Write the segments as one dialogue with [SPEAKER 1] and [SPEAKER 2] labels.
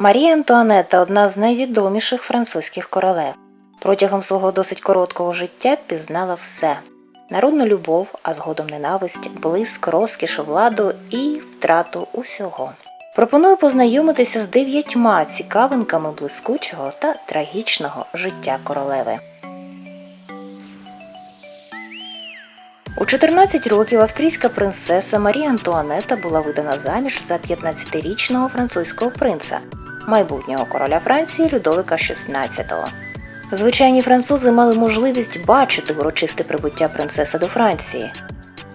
[SPEAKER 1] Марія Антуанетта одна з найвідоміших французьких королев. Протягом свого досить короткого життя пізнала все: народну любов, а згодом ненависть, блиск, розкіш, владу і втрату усього. Пропоную познайомитися з дев'ятьма цікавинками блискучого та трагічного життя королеви. У 14 років австрійська принцеса Марія Антуанетта була видана заміж за 15-річного французького принца, майбутнього короля Франції Людовика XVI. Звичайні французи мали можливість бачити урочисте прибуття принцеси до Франції.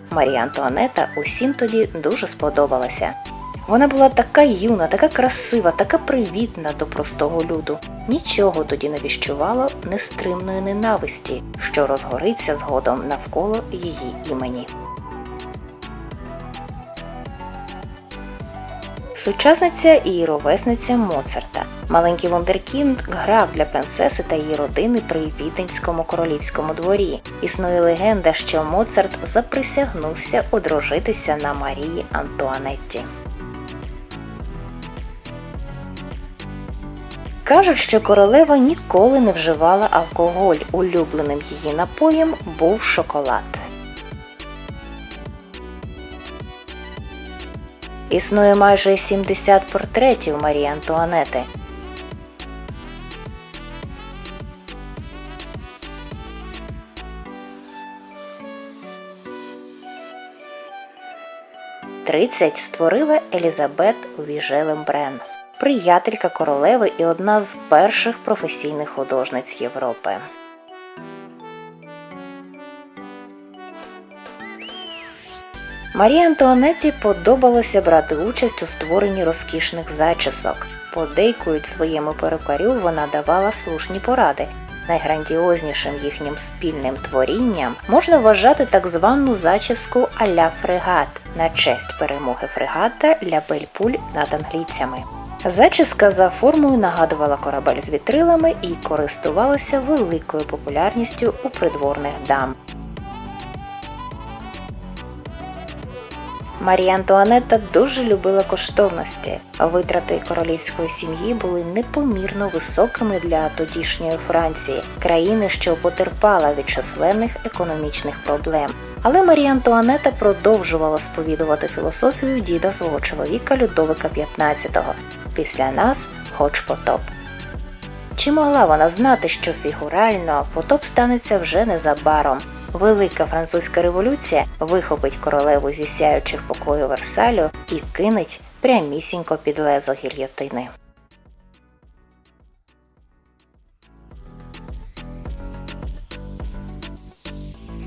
[SPEAKER 1] Марія Антуанетта усім тоді дуже сподобалася. Вона була така юна, така красива, така привітна до простого люду. Нічого тоді не віщувало нестримної ненависті, що розгориться згодом навколо її імені. Сучасниця і ровесниця Моцарта. Маленький вундеркінд грав для принцеси та її родини при віденському королівському дворі. Існує легенда, що Моцарт заприсягнувся одружитися на Марії Антуанетті. Кажуть, що королева ніколи не вживала алкоголь. Улюбленим її напоєм був шоколад. Існує майже 70 портретів Марії Антуанети. Тридцять створила Елізабет Віжелем-Брен, приятелька королеви і одна з перших професійних художниць Європи. Марії Антуанетті подобалося брати участь у створенні розкішних зачісок. Подейкують своєму перукарю вона давала слушні поради. Найграндіознішим їхнім спільним творінням можна вважати так звану зачіску а-ля фрегат на честь перемоги фрегата Ля Бельпуль над англійцями. Зачіска за формою нагадувала корабель з вітрилами і користувалася великою популярністю у придворних дам. Марія Антуанетта дуже любила коштовності. Витрати королівської сім'ї були непомірно високими для тодішньої Франції, країни, що потерпала від численних економічних проблем. Але Марія Антуанетта продовжувала сповідувати філософію діда свого чоловіка Людовика XV. Після нас хоч потоп. Чи могла вона знати, що фігурально потоп станеться вже незабаром? Велика французька революція вихопить королеву зі сяючих покою Версалю і кинеть прямісінько під лезо гільйотини.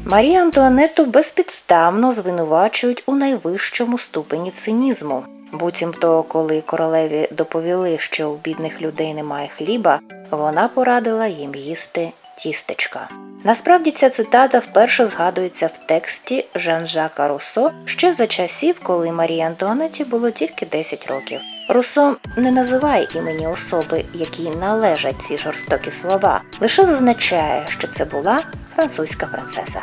[SPEAKER 1] Марію Антуанетту безпідставно звинувачують у найвищому ступені цинізму. Буцімто, коли королеві доповіли, що у бідних людей немає хліба, вона порадила їм їсти тістечка. Насправді ця цитата вперше згадується в тексті Жан-Жака Руссо ще за часів, коли Марії Антуанеті було тільки 10 років. Руссо не називає імені особи, якій належать ці жорстокі слова, лише зазначає, що це була французька принцеса.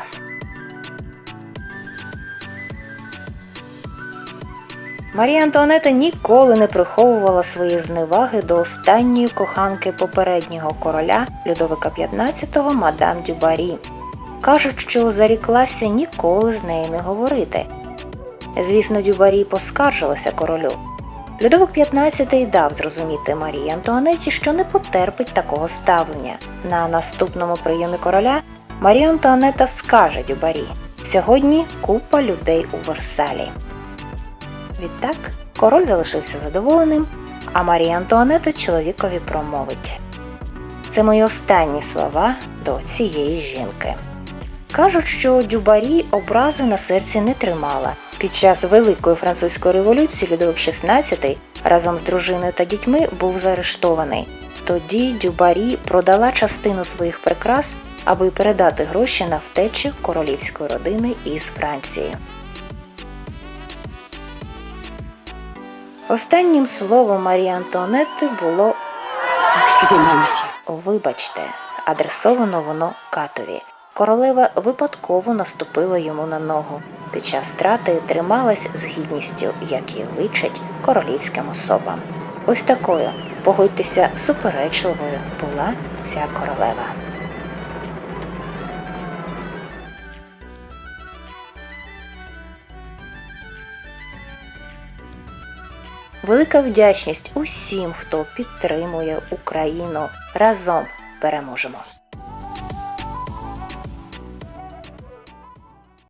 [SPEAKER 1] Марія Антуанета ніколи не приховувала свої зневаги до останньої коханки попереднього короля Людовика XV мадам Дюбарі. Кажуть, що заріклася ніколи з нею не говорити. Звісно, Дюбарі поскаржилася королю. Людовик XV дав зрозуміти Марії Антуанеті, що не потерпить такого ставлення. На наступному прийомі короля Марія Антуанета скаже Дюбарі: Сьогодні купа людей у Версалі. Відтак король залишився задоволеним, а Марія Антуанета чоловікові промовить. Це мої останні слова до цієї жінки. Кажуть, що Дюбарі образи на серці не тримала. Під час Великої французької революції Людовик XVI разом з дружиною та дітьми був заарештований. Тоді Дюбарі продала частину своїх прикрас, аби передати гроші на втечі королівської родини із Франції. Останнім словом Марії Антуанетти було Вибачте, адресовано воно катові. Королева випадково наступила йому на ногу. Під час страти трималась з гідністю, як і личить королівським особам. Ось такою, погодьтеся, суперечливою була ця королева. Велика вдячність усім, хто підтримує Україну. Разом переможемо!